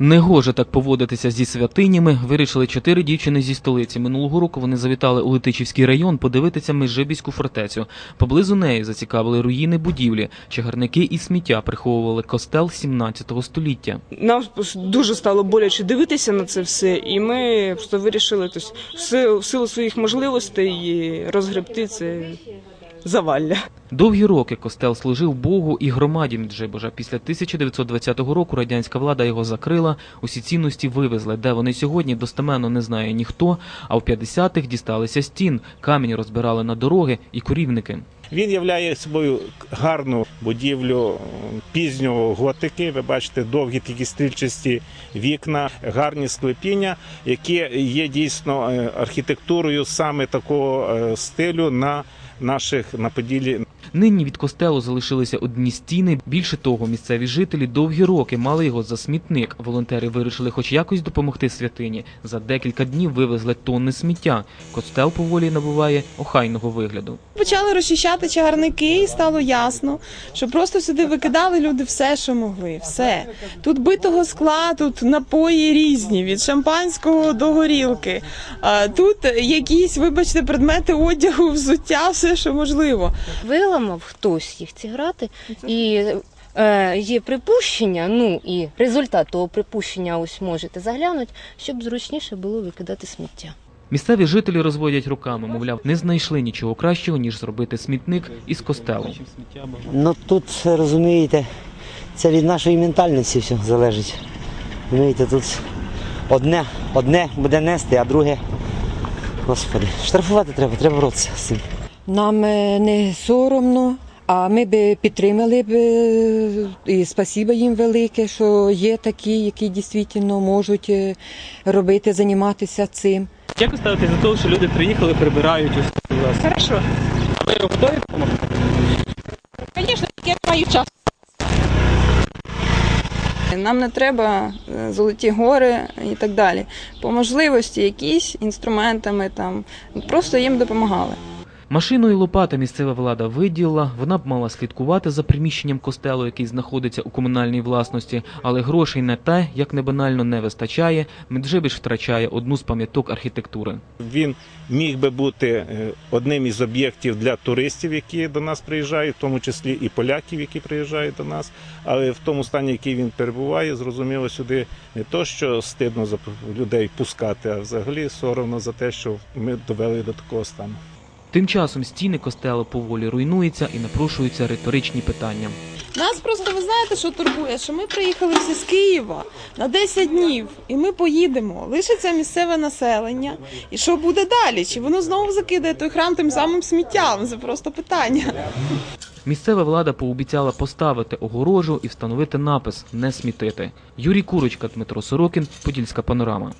Негоже так поводитися зі святинями. Вирішили чотири дівчини зі столиці. Минулого року вони завітали у Летичівський район подивитися Межибіську фортецю. Поблизу неї зацікавили руїни будівлі. Чагарники і сміття приховували костел 17 століття. Нам дуже стало боляче дивитися на це все, і ми просто вирішили тобто, в в силу своїх можливостей розгребти це завалля. Довгі роки костел служив Богу і громаді Меджибожа. Після 1920 року радянська влада його закрила. Усі цінності вивезли. Де вони сьогодні достеменно не знає ніхто. А в 50-х дісталися стін. Камінь розбирали на дороги і корівники. Він являє собою гарну будівлю пізнього готики. Ви бачите довгі такі стрільчасті вікна, гарні склепіння, які є дійсно е, архітектурою саме такого е, стилю на наших на поділі Нині від костелу залишилися одні стіни. Більше того, місцеві жителі довгі роки мали його за смітник. Волонтери вирішили хоч якось допомогти святині. За декілька днів вивезли тонни сміття. Костел поволі набуває охайного вигляду. Почали розчищати чагарники, і стало ясно, що просто сюди викидали люди все, що могли. Все тут битого скла, тут напої різні, від шампанського до горілки. А тут якісь, вибачте, предмети одягу, взуття, все, що можливо. Виламав хтось їх ці грати, і е, є припущення. Ну і результат того припущення ось можете заглянути, щоб зручніше було викидати сміття. Місцеві жителі розводять руками, мовляв, не знайшли нічого кращого, ніж зробити смітник із костелом. Ну тут розумієте, це від нашої ментальності все залежить. Розумієте, тут одне, одне буде нести, а друге. Господи, штрафувати треба, треба боротися з цим. Нам е, не соромно, а ми би підтримали б е, і спасіба їм велике, що є такі, які дійсно можуть е, робити, займатися цим. Як ви ставитесь до того, що люди приїхали, прибирають ось у вас? Хорошо. А ви готові допомогти? Звісно, я маю час. Нам не треба золоті гори і так далі. По можливості, якісь інструментами там просто їм допомагали. Машину і лопата місцева влада виділила. Вона б мала слідкувати за приміщенням костелу, який знаходиться у комунальній власності, але грошей на те, як не банально, не вистачає. Меджибіж втрачає одну з пам'яток архітектури. Він міг би бути е, одним із об'єктів для туристів, які до нас приїжджають, в тому числі і поляків, які приїжджають до нас. Але в тому стані, який він перебуває, зрозуміло, сюди не то, що стидно за людей пускати, а взагалі соромно за те, що ми довели до такого стану. Тим часом стіни костелу поволі руйнуються і напрошуються риторичні питання. Нас просто ви знаєте, що турбує, що ми приїхали всі з Києва на 10 днів, і ми поїдемо. Лишиться місцеве населення. І що буде далі? Чи воно знову закидає той храм тим самим сміттям? Це просто питання. Місцева влада пообіцяла поставити огорожу і встановити напис не смітити. Юрій Курочка, Дмитро Сорокін, Подільська панорама.